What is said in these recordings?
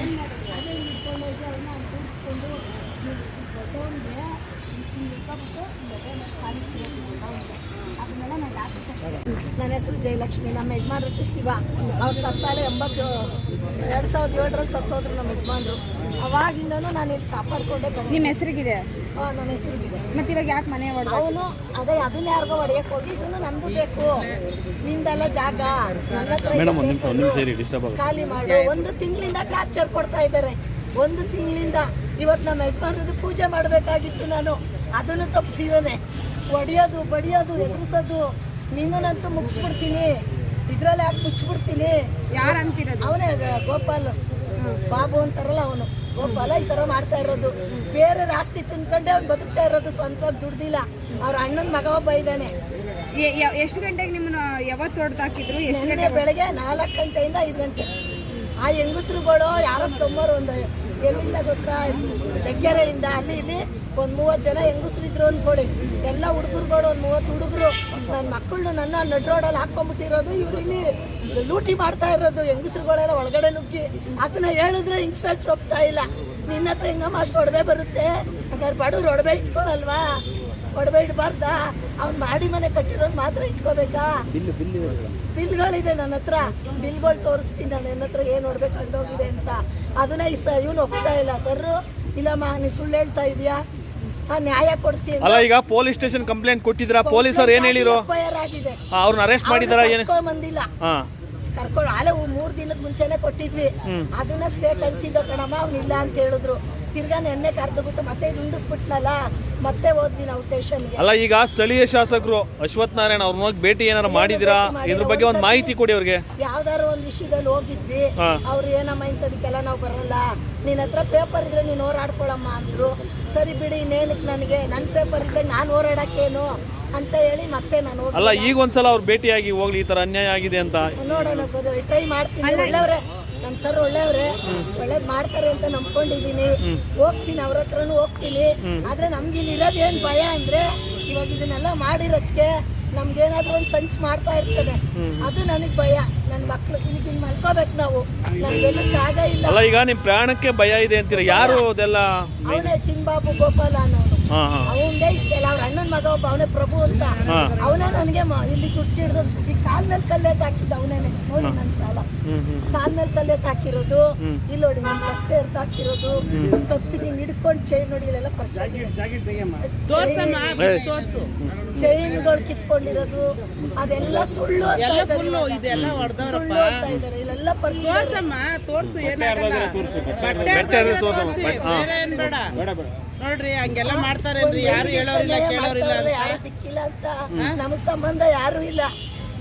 ಅದೇ ಇಟ್ಕೊಂಡೋಗಿ ಅವ್ರನ್ನ ಕೂರಿಸ್ಕೊಂಡು ದೊಡ್ಡವನಿಗೆ ಇಟ್ಕೊಬಿಟ್ಟು ಅದನ್ನೆಲ್ಲ ನಾನು ಡಾಕ್ಟರ್ ನನ್ನ ಹೆಸರು ಜಯಲಕ್ಷ್ಮಿ. ನಮ್ಮ ಯಜಮಾನ್ರು ಶಿವ. ಅವ್ರು ಸತ್ತಾಲೆ ಎಂಬತ್ತು ಎರಡು ಸಾವಿರದ ಏಳರಲ್ಲಿ ಸತ್ತೋದ್ರು ನಮ್ಮ ಯಜಮಾನ್ರು. ಅವಾಗಿಂದನೂ ನಾನು ಇಲ್ಲಿ ಕಾಪಾಡ್ಕೊಂಡೆ ಬಂದೆ. ನಿಮ್ಮ ಹೆಸರಿಗಿದೆ? ಹಾ ನನ್ನ ಹೆಸರಿಗಿದೆ. ಮತ್ತೆ ಇವಾಗ ಯಾಕೆ ಮನೆ ಹೊಡೆದ ಅವನು ಅದೇ ಅದನ್ನ ಯಾರಿಗೋ ಹೊಡೆಯಕ್ಕೆ ಹೋಗಿ ಇದನ್ನು ನಂದು ಬೇಕು. ನಿಂದೆಲ್ಲ ಜಾಗ. ನನ್ನ ಹತ್ರ ಒಂದು ನಿಮಿಷ ಒಂದು ನಿಮಿಷ ಇರಿ ಡಿಸ್ಟರ್ಬ್ ಆಗುತ್ತೆ ಖಾಲಿ ಮಾಡು. ಒಂದು ತಿಂಗಳಿಂದ ಟಾರ್ಚರ್ ಕೊಡ್ತಾ ಇದ್ದಾರೆ. ಒಂದು ತಿಂಗಳಿಂದ ಇವತ್ತು ನಮ್ಮ ಯಜಮಾನ್ರದ್ದು ಪೂಜೆ ಮಾಡಬೇಕಾಗಿತ್ತು ನಾನು. ಅದನ್ನು ತಪ್ಪಿಸಿದ್ದಾನೆ ಹೊಡಿಯೋದು ಬಡಿಯೋದು ಎದುರಿಸೋದು ನಿನ್ನನ್ನಂತೂ ಮುಗಿಸ್ಬಿಡ್ತೀನಿ. ಇದ್ರಲ್ಲಿ ಯಾಕೆ ಮುಚ್ಚಿಬಿಡ್ತೀನಿ? ಯಾರು ಅಂತಿರೋದು? ಅವನೇ ಗೋಪಾಲ್. ಬಾಬು ಅಂತಾರಲ್ಲ ಅವನು. ಗೋಪಾಲ ಈ ಥರ ಮಾಡ್ತಾ ಇರೋದು. ಬೇರೆ ರಾಸ್ತಿ ತಿನ್ಕೊಂಡೆ ಅವ್ನು ಬದುಕ್ತಾ ಇರೋದು ಸ್ವಂತವಾಗಿ ದುಡ್ದಿಲ್ಲ. ಅವ್ರ ಅಣ್ಣನ ಮಗ ಒಬ್ಬ ಇದ್ದಾನೆ. ಎಷ್ಟು ಗಂಟೆಗೆ ನಿಮ್ಮನ್ನ ಯಾವತ್ತು ಹೊಡೆದಾಕಿದ್ರು? ಎಷ್ಟು ಗಂಟೆ ಬೆಳಗ್ಗೆ ನಾಲ್ಕು ಗಂಟೆಯಿಂದ ಐದು ಗಂಟೆ. ಆ ಹೆಂಗಸ್ರುಗಳು ಯಾರೋ ತೊಂಬರು ಒಂದು ಎಲ್ಲಿಂದ ಗೊತ್ತಾ? ತೆಗ್ಗೆರೆಯಿಂದ ಅಲ್ಲಿ ಇಲ್ಲಿ ಒಂದು ಮೂವತ್ತು ಜನ ಹೆಂಗಸ್ರು ಇದ್ರು ಅನ್ಕೊಳ್ಳಿ. ಎಲ್ಲ ಹುಡುಗರುಗಳು ಒಂದು ಮೂವತ್ತು ಹುಡುಗರು ನನ್ನ ಮಕ್ಕಳನ್ನ ನನ್ನ ನಡ್ ರೋಡಲ್ಲಿ ಹಾಕೊಂಡ್ಬಿಟ್ಟಿರೋದು ಇವ್ರು ಇಲ್ಲಿ ಲೂಟಿ ಮಾಡ್ತಾ ಇರೋದು ಹೆಂಗಸ್ರುಗಳೆಲ್ಲ ಒಳಗಡೆ ನುಗ್ಗಿ. ಅದನ್ನ ಹೇಳಿದ್ರೆ ಇನ್ಸ್ಪೆಕ್ಟರ್ ಒಪ್ತಾ ಇಲ್ಲ. ನಿನ್ನ ಹತ್ರ ಹಿಂಗಮ್ಮ ಅಷ್ಟು ಒಡವೆ ಬರುತ್ತೆ. ಹಾಗಾದ್ರೆ ಬಡವ್ರು ಒಡವೆ ಇಟ್ಕೊಳಲ್ವಾ? ಒಡವೆ ಇಡಬಾರ್ದಾ? ಅವ್ನು ಮಾಡಿ ಮನೆ ಕಟ್ಟಿರೋದು ಮಾತ್ರ ಇಟ್ಕೋಬೇಕಾ? ಬಿಲ್ಗಳಿದೆ ನನ್ನ ಹತ್ರ. ಬಿಲ್ಗಳು ತೋರಿಸ್ತೀನಿ ನಾನು ನನ್ನ ಹತ್ರ ಏನು ನೋಡ್ಬೇಕು ಕಂಡೋಗಿದೆ ಅಂತ. ಅದನ್ನ ಈ ಸ ಇವನು ಒಪ್ತಾ ಇಲ್ಲ. ಸರ್ ಇಲ್ಲಮ್ಮ ನೀ ಸುಳ್ಳು ಹೇಳ್ತಾ ಇದೀಯಾ? ಆ ನ್ಯಾಯ ಕೊಡಿಸಿ ಅಲ್ಲ ಈಗ ಪೊಲೀಸ್ ಸ್ಟೇಷನ್ ಕಂಪ್ಲೇಂಟ್ ಕೊಟ್ಟಿದ್ರ ಪೊಲೀಸರು ಏನ್ ಹೇಳಿರೋ ಫೈರ್ ಆಗಿದೆ. ಅವ್ರನ್ನ ಅರೆಸ್ಟ್ ಮಾಡಿದಾರ ಏನು? ಕರ್ಕೊಂಡ್ ಬಂದಿಲ್ಲ. ಹಾ. ಕರ್ಕೊಂಡು ಮೂರ್ ದಿನದ ಮುಂಚೆನೆ ಕೊಟ್ಟಿದ್ವಿ. ಅದನ್ನ ಸ್ಟೇ ಕಳ್ಸಿದ್ದೋ ಕಣಮ್ಮ ಅವ್ನಿಲ್ಲ ಅಂತ ಹೇಳಿದ್ರು. ತಿರ್ಗಾ ನೆನ್ನೆ ಕರೆದು ಬಿಟ್ಟು ಮತ್ತೆ ದುಂಡಿಸ್ಬಿಟ್ನಲ್ಲ ಮತ್ತೆ ಹೋದ್ವಿ ನಾವು ಸ್ಟೇಷನ್ಗೆ ಅಲ್ಲ ಈಗ ಸ್ಥಳೀಯ ಶಾಸಕರು ಅಶ್ವಥ್ ನಾರಾಯಣ ಅವ್ರನ್ನ ಹೋಗಿ ಭೇಟಿ ಏನಾರ ಮಾಡಿದಿರಾ? ಇದ್ರ ಬಗ್ಗೆ ಒಂದು ಮಾಹಿತಿ ಕೊಡಿ ಅವ್ರಿಗೆ. ಯಾವ್ದಾದ್ರು ಒಂದ್ ವಿಷಯದಲ್ಲಿ ಹೋಗಿದ್ವಿ. ಅವ್ರ ಅವ್ರು ಏನಮ್ಮ ಇಂಥದಕ್ಕೆಲ್ಲ ನಾವು ಬರಲ್ಲ. ನಿನ್ನ ಹತ್ರ ಪೇಪರ್ ಇದ್ರೆ ನೀನ್ ಹೋರಾಡ್ಕೊಳಮ್ಮ ಅಂದ್ರು. ಸರಿ ಬಿಡಿ ಇನ್ನೇನಕ್ಕೆ ನನಗೆ? ನನ್ನ ಪೇಪರ್ ಇದ್ದಾಗ ನಾನು ಹೋರಾಡಕ್ಕೇನು? ಅಂತ ಹೇಳಿ ಮತ್ತೆ ನಾನು ಹೋಗಿ ಅಲ್ಲ ಈಗ ಒಂದ್ಸಲ ಅವ್ರು ಭೇಟಿಯಾಗಿ ಹೋಗ್ಲಿ ಈ ತರ ಅನ್ಯಾಯ ಆಗಿದೆ ಅಂತ. ನೋಡೋಣ ಸರ್ ಟ್ರೈ ಮಾಡ್ತೀನಿ. ಒಳ್ಳೆಯವ್ರೆ ನಮ್ಮ ಸರ್ ಒಳ್ಳೆಯವ್ರೆ. ಒಳ್ಳೇದ್ ಮಾಡ್ತಾರೆ ಅಂತ ನಂಬ್ಕೊಂಡಿದೀನಿ ಹೋಗ್ತೀನಿ ಅವ್ರ ಹತ್ರನೂ ಹೋಗ್ತೀನಿ. ಆದ್ರೆ ನಮ್ಗೆ ಇಲ್ಲಿ ಇರೋದೇನ್ ಭಯ ಅಂದ್ರೆ ಇವಾಗ ಇದನ್ನೆಲ್ಲ ಮಾಡಿರೋದಕ್ಕೆ ನಮ್ಗೇನಾದ್ರೂ ಒಂದು ಸಂಚು ಮಾಡ್ತಾ ಇರ್ತಾನೆ ಅದು ನನಗೆ ಭಯ. ನನ್ನ ಮಕ್ಳು ಈಗ ಇಲ್ಲಿ ಮಲ್ಕೋಬೇಕು ನಾವು. ನಮ್ಗೆಲ್ಲ ಜಾಗ ಇಲ್ಲ. ಅಲ್ಲ ಈಗ ನಿಮ್ ಪ್ರಾಣಕ್ಕೆ ಭಯ ಇದೆ ಅಂತೀರ? ಯಾರು ಅದೆಲ್ಲ ಅವನೇ ಚಿನ್ಬಾಬು ಗೋಪಾಲ ಅನ್ನೋನು ಅವನದೇ ಇಷ್ಟ ಇಲ್ಲ ಅವ್ರ ಅಣ್ಣನ ಮಗ ಒಬ್ಬ ಅವನೇ ಪ್ರಭು ಅಂತ. ಅವನೇ ನನಗೆ ಇಲ್ಲಿ ಚುಟ್ಟಿ ಹಿಡ್ದು ಈ ಕಾಲ್ ಮೇಲೆ ಕಲ್ಲೆತ್ ಹಾಕಿದ್ದ ಅವನೇನೆ. ನೋಡಿ ನನ್ನ ಕಾಲ. ಕಾಲ್ ಮೇಲೆ ಕಲ್ಲೆತ್ ಹಾಕಿರೋದು ಇಲ್ಲಿ ನೋಡಿ ನನ್ನ ಕತ್ತೆ ಎರ್ದು ಹಾಕಿರೋದು ಕತ್ತಿಗೆ ಹಿಂಗ್ ಹಿಡ್ಕೊಂಡು ಚೈನ್ ನೋಡಿ ಇಲ್ಲೆಲ್ಲ ಪರಿಚಯ ಚೈನ್ಗಳು ಕಿತ್ಕೊಂಡಿರೋದು ಅದೆಲ್ಲ ಸುಳ್ಳು. ಸುಳ್ಳು ಅಂತ ಇದ್ದಾರೆ. ಇಲ್ಲೆಲ್ಲ ಪರಿಚಯ ತೋರ್ಸು ಏನಾಗಲ್ಲ ಬಟ್ಟೆ ತೋರ್ಸು ತೋರ್ಸಮ್ಮ. ತೋರ್ಸಿ, ಬೇರೆ ಏನ್ ಬೇಡ. ನೋಡ್ರಿ ಹಂಗೆಲ್ಲ ಮಾಡ್ತಾರೇನ್ರಿ ಯಾರು ಹೇಳೋರಿಲ್ಲ ಕೇಳೋರಿಲ್ಲ ಅಂತ. ಯಾರು ದಿಕ್ಕಿಲ್ಲ ಅಂತ ನಮಗ್ ಸಂಬಂಧ ಯಾರು ಇಲ್ಲ.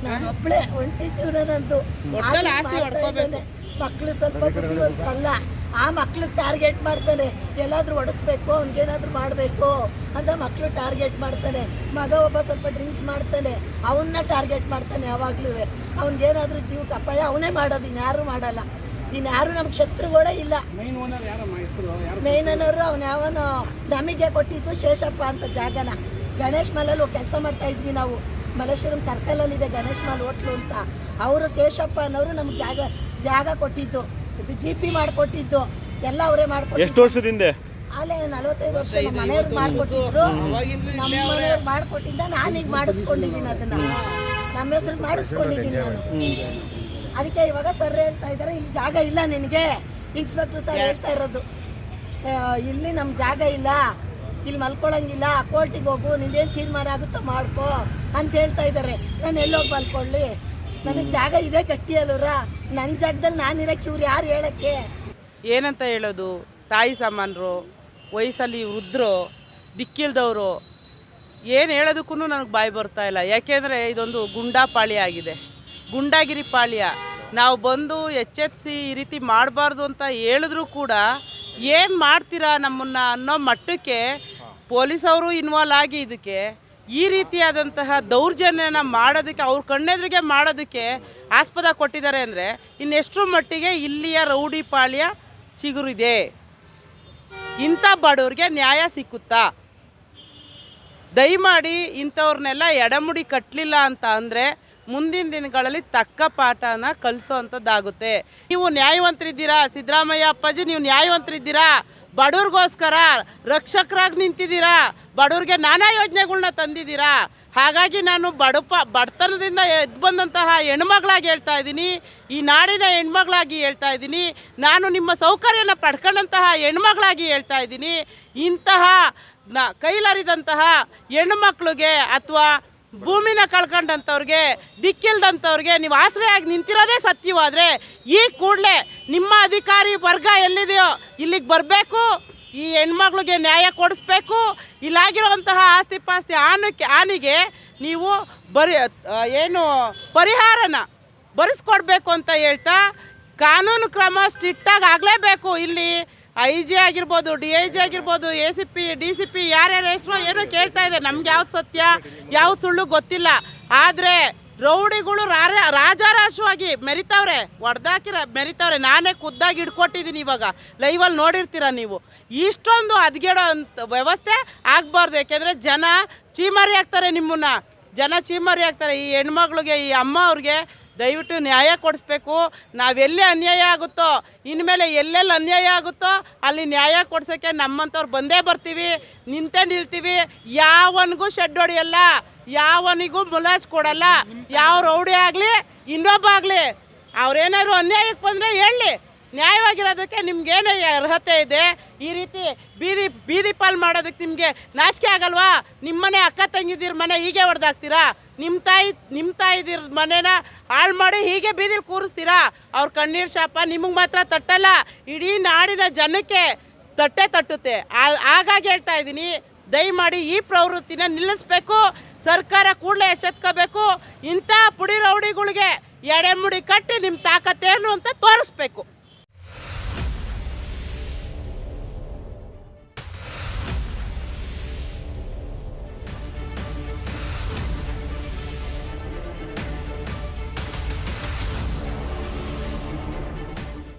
ನಾನು ಒಬ್ಳೆ ಒಂಟಿ ಜೀವನ ನಂದು ಒಟ್ನಲ್ಲಿ ಆಸ್ತಿ ಹೊಡ್ಕೋಬೇಕು. ಮಕ್ಳು ಸ್ವಲ್ಪ ಬುದ್ಧಿವಂತ ಅಲ್ಲ ಆ ಮಕ್ಳಿಗೆ ಟಾರ್ಗೆಟ್ ಮಾಡ್ತಾನೆ ಎಲ್ಲಾದ್ರೂ ಒಡಿಸ್ಬೇಕು ಅವ್ನಿಗೇನಾದ್ರೂ ಮಾಡಬೇಕು ಅಂತ ಮಕ್ಳು ಟಾರ್ಗೆಟ್ ಮಾಡ್ತಾನೆ. ಮಗ ಒಬ್ಬ ಸ್ವಲ್ಪ ಡ್ರಿಂಕ್ಸ್ ಮಾಡ್ತಾನೆ ಅವನ್ನ ಟಾರ್ಗೆಟ್ ಮಾಡ್ತಾನೆ ಯಾವಾಗ್ಲೂ. ಅವ್ನಿಗೇನಾದ್ರೂ ಜೀವಕ್ಕೆ ಅಪಾಯ ಅವನೇ ಮಾಡೋದು ಇನ್ಯಾರು ಮಾಡಲ್ಲ. ಇನ್ಯಾರು ನಮ್ಮ ಶತ್ರುಗಳೇ ಇಲ್ಲ. ಮೇಯ್ನನವರು ಅವನ ಯಾವನು ನಮಗೆ ಕೊಟ್ಟಿದ್ದು ಶೇಷಪ್ಪ ಅಂತ ಜಾಗನ. ಗಣೇಶ್ ಮಲಲ್ಲಿ ಕೆಲಸ ಮಾಡ್ತಾ ಇದ್ವಿ ನಾವು. ಮಲೇಶ್ವರಂ ಸರ್ಕಲಲ್ಲಿದೆ ಗಣೇಶ್ ಮಾಲ್ ಹೋಟ್ಲು ಅಂತ. ಅವರು ಶೇಷಪ್ಪ ಅನ್ನೋರು ನಮ್ಗೆ ಜಾಗ ಜಾಗ ಕೊಟ್ಟಿದ್ದು. ಜಿ ಪಿ ಮಾಡಿಕೊಟ್ಟಿದ್ದು. ಎಲ್ಲ ಅವರೇ ಮಾಡ್ಕೊಟ್ಟಿದ್ದು. ಎಷ್ಟು ವರ್ಷದಿಂದ? ಅಲ್ಲೇ ನಲವತ್ತೈದು ವರ್ಷ ನಮ್ಮ ಮನೆಯವ್ರು ಮಾಡ್ಕೊಟ್ಟಿದ್ರು. ನಮ್ಮ ಮನೆಯವ್ರು ಮಾಡ್ಕೊಟ್ಟಿದ್ದ ನಾನೀಗ ಮಾಡಿಸ್ಕೊಂಡಿದ್ದೀನಿ ಅದನ್ನ. ನಮ್ಮ ಹೆಸರು ಮಾಡಿಸ್ಕೊಂಡಿದ್ದೀನಿ ನಾನು. ಅದಕ್ಕೆ ಇವಾಗ ಸರ್ ಹೇಳ್ತಾ ಇದ್ದಾರೆ ಇಲ್ಲಿ ಜಾಗ ಇಲ್ಲ ನಿನಗೆ. ಇನ್ಸ್ಪೆಕ್ಟರ್ ಸರ್ ಹೇಳ್ತಾ ಇರೋದು. ಇಲ್ಲಿ ನಮ್ಮ ಜಾಗ ಇಲ್ಲ. ಇಲ್ಲಿ ಮಲ್ಕೊಳಂಗಿಲ್ಲ. ಕೋರ್ಟಿಗೆ ಹೋಗು ನಿಂದೇನು ತೀರ್ಮಾನ ಆಗುತ್ತೋ ಮಾಡ್ಕೋ ಅಂತ ಹೇಳ್ತಾ ಇದ್ದಾರೆ. ನಾನು ಎಲ್ಲೋಗಿ ಮಲ್ಕೊಳ್ಳಿ? ನನಗೆ ಜಾಗ ಇದೆ ಗಟ್ಟಿಯಲ್ಲೂರ ನನ್ನ ಜಾಗದಲ್ಲಿ ನಾನಿರಕ್ಕೆ ಇವ್ರು ಯಾರು ಹೇಳಕ್ಕೆ? ಏನಂತ ಹೇಳೋದು? ತಾಯಿ ಸಾಮಾನ್ರು, ವಯಸ್ಸಲ್ಲಿ ವೃದ್ಧರು, ದಿಕ್ಕಿಲ್ದವರು, ಏನು ಹೇಳೋದಕ್ಕೂ ನನಗೆ ಬಾಯಿ ಬರ್ತಾ ಇಲ್ಲ. ಯಾಕೆಂದರೆ ಇದೊಂದು ಗುಂಡಾ ಪಾಳ್ಯ ಆಗಿದೆ. ಗುಂಡಾಗಿರಿ ಪಾಳ್ಯ. ನಾವು ಬಂದು ಎಚ್ಚೆತ್ಸಿ ಈ ರೀತಿ ಮಾಡಬಾರ್ದು ಅಂತ ಹೇಳಿದ್ರು ಕೂಡ ಏನು ಮಾಡ್ತೀರಾ ನಮ್ಮನ್ನು ಅನ್ನೋ ಮಟ್ಟಕ್ಕೆ ಪೊಲೀಸವರು ಇನ್ವಾಲ್ವ್ ಆಗಿ ಇದಕ್ಕೆ ಈ ರೀತಿಯಾದಂತಹ ದೌರ್ಜನ್ಯನ ಮಾಡೋದಕ್ಕೆ, ಅವ್ರ ಕಣ್ಣೆದುರಿಗೆ ಮಾಡೋದಕ್ಕೆ ಆಸ್ಪದ ಕೊಟ್ಟಿದ್ದಾರೆ ಅಂದರೆ ಇನ್ನೆಷ್ಟರ ಮಟ್ಟಿಗೆ ಇಲ್ಲಿಯ ರೌಡಿ ಪಾಳ್ಯ ಚಿಗುರಿದೆ. ಇಂಥ ಬಡವ್ರಿಗೆ ನ್ಯಾಯ ಸಿಕ್ಕುತ್ತಾ? ದಯಮಾಡಿ ಇಂಥವ್ರನ್ನೆಲ್ಲ ಎಡಮುಡಿ ಕಟ್ಟಲಿಲ್ಲ ಅಂತ ಅಂದರೆ ಮುಂದಿನ ದಿನಗಳಲ್ಲಿ ತಕ್ಕ ಪಾಠನ ಕಲಿಸೋವಂಥದ್ದಾಗುತ್ತೆ ನೀವು ನ್ಯಾಯವಂತರಿದ್ದೀರಾ? ಸಿದ್ದರಾಮಯ್ಯ ಅಪ್ಪಾಜಿ, ನೀವು ನ್ಯಾಯವಂತರಿದ್ದೀರಾ? ಬಡವ್ರಿಗೋಸ್ಕರ ರಕ್ಷಕರಾಗಿ ನಿಂತಿದ್ದೀರಾ? ಬಡವ್ರಿಗೆ ನಾನಾ ಯೋಜನೆಗಳ್ನ ತಂದಿದ್ದೀರಾ? ಹಾಗಾಗಿ ನಾನು ಬಡಪ, ಬಡತನದಿಂದ ಎದ್ದು ಬಂದಂತಹ ಹೆಣ್ಮಗಳಾಗಿ ಹೇಳ್ತಾ ಇದ್ದೀನಿ. ಈ ನಾಡಿನ ಹೆಣ್ಮಗಳಾಗಿ ಹೇಳ್ತಾ ಇದ್ದೀನಿ. ನಾನು ನಿಮ್ಮ ಸೌಕರ್ಯನ ಪಡ್ಕೊಂಡಂತಹ ಹೆಣ್ಮಗಳಾಗಿ ಹೇಳ್ತಾ ಇದ್ದೀನಿ. ಇಂತಹ ನ, ಕೈಲರಿದಂತಹ ಹೆಣ್ಮಕ್ಳಿಗೆ ಅಥವಾ ಭೂಮಿನ ಕಳ್ಕೊಂಡಂಥವ್ರಿಗೆ, ದಿಕ್ಕಿಲ್ದಂಥವ್ರಿಗೆ ನೀವು ಆಶ್ರಯಾಗಿ ನಿಂತಿರೋದೇ ಸತ್ಯವಾದರೆ, ಈ ಕೂಡಲೇ ನಿಮ್ಮ ಅಧಿಕಾರಿ ವರ್ಗ ಎಲ್ಲಿದೆಯೋ ಇಲ್ಲಿಗೆ ಬರಬೇಕು, ಈ ಹೆಣ್ಮಕ್ಳಿಗೆ ನ್ಯಾಯ ಕೊಡಿಸ್ಬೇಕು, ಇಲ್ಲಾಗಿರುವಂತಹ ಆಸ್ತಿ ಪಾಸ್ತಿ ಆನಕ್ಕೆ, ಆನಿಗೆ ನೀವು ಬರಿ ಏನು ಪರಿಹಾರನ ಭರಿಸ್ಕೊಡ್ಬೇಕು ಅಂತ ಹೇಳ್ತಾ, ಕಾನೂನು ಕ್ರಮ ಸ್ಟ್ರಿಕ್ಟಾಗಿ ಆಗಲೇಬೇಕು ಇಲ್ಲಿ. ಐ ಜಿ ಆಗಿರ್ಬೋದು ಡಿ ಐ ಜಿ ಆಗಿರ್ಬೋದು, A C P, D C P, ಯಾರ್ಯಾರ ಹೆಸರು ಏನೋ ಕೇಳ್ತಾ ಇದೆ. ನಮ್ಗೆ ಯಾವ್ದು ಸತ್ಯ ಯಾವ ಸುಳ್ಳು ಗೊತ್ತಿಲ್ಲ. ಆದರೆ ರೌಡಿಗಳು ರಾಜಾರಾಶವಾಗಿ ಮೆರಿತಾವ್ರೆ ಹೊಡೆದಾಕಿರ ಮೆರಿತಾವ್ರೆ. ನಾನೇ ಖುದ್ದಾಗಿ ಹಿಡ್ಕೊಟ್ಟಿದ್ದೀನಿ ಇವಾಗ. ಲೈವಲ್ಲಿ ನೋಡಿರ್ತೀರ ನೀವು? ಇಷ್ಟೊಂದು ಅದ್ಗೆಡೋ ಅಂತ ವ್ಯವಸ್ಥೆ ಆಗಬಾರ್ದು. ಯಾಕೆಂದರೆ ಜನ ಚೀಮಾರಿ ಆಗ್ತಾರೆ ನಿಮ್ಮನ್ನ. ಜನ ಚೀಮಾರಿ ಆಗ್ತಾರೆ. ಈ ಹೆಣ್ಮಕ್ಳಿಗೆ ಈ ಅಮ್ಮ ಅವ್ರಿಗೆ ದಯವಿಟ್ಟು ನ್ಯಾಯ ಕೊಡಿಸ್ಬೇಕು. ನಾವೆಲ್ಲಿ ಅನ್ಯಾಯ ಆಗುತ್ತೋ, ಇನ್ಮೇಲೆ ಎಲ್ಲೆಲ್ಲಿ ಅನ್ಯಾಯ ಆಗುತ್ತೋ, ಅಲ್ಲಿ ನ್ಯಾಯ ಕೊಡ್ಸೋಕ್ಕೆ ನಮ್ಮಂಥವ್ರು ಬಂದೇ ಬರ್ತೀವಿ, ನಿಂತೇ ನಿಲ್ತೀವಿ. ಯಾವನಿಗೂ ಶೆಡ್ ಹೊಡೆಯಲ್ಲ, ಯಾವನಿಗೂ ಮುಲಾಜ್ ಕೊಡಲ್ಲ. ಯಾವ ರೌಡಿ ಆಗಲಿ, ಇನ್ನೊಬ್ಬ ಆಗಲಿ, ಅವ್ರೇನಾದ್ರು ಅನ್ಯಾಯಕ್ಕೆ ಬಂದರೆ ಹೇಳಿ. ನ್ಯಾಯವಾಗಿರೋದಕ್ಕೆ ನಿಮ್ಗೇನು ಅರ್ಹತೆ ಇದೆ, ಈ ರೀತಿ ಬೀದಿ ಬೀದಿ ಪಾಲ್ ಮಾಡೋದಕ್ಕೆ ನಿಮಗೆ ನಾಚಿಕೆ ಆಗಲ್ವಾ? ನಿಮ್ಮನೆ ಅಕ್ಕ ತಂಗಿದಿರ ಮನೆ ಹೀಗೆ ಹೊಡೆದಾಕ್ತೀರಾ ನಿಮ್ಮ ತಾಯಿ ನಿಮ್ಮ ತಾಯಿದಿರ ಮನೇನ ಹಾಳು ಮಾಡಿ ಹೀಗೆ ಬೀದಿಲಿ ಕೂರಿಸ್ತೀರಾ? ಅವ್ರ ಕಣ್ಣೀರು ಶಾಪ ನಿಮಗೆ ಮಾತ್ರ ತಟ್ಟಲ್ಲ, ಇಡೀ ನಾಡಿನ ಜನಕ್ಕೆ ತಟ್ಟೆ ತಟ್ಟುತ್ತೆ. ಹಾಗಾಗಿ ಹೇಳ್ತಾ ಇದ್ದೀನಿ, ದಯಮಾಡಿ ಈ ಪ್ರವೃತ್ತಿನ ನಿಲ್ಲಿಸ್ಬೇಕು, ಸರ್ಕಾರ ಕೂಡಲೇ ಎಚ್ಚೆತ್ಕೋಬೇಕು, ಇಂಥ ಪುಡಿ ರೌಡಿಗಳಿಗೆ ಎಡೆಮುಡಿ ಕಟ್ಟಿ ನಿಮ್ಮ ತಾಕತ್ತೇನು ಅಂತ ತೋರಿಸ್ಬೇಕು.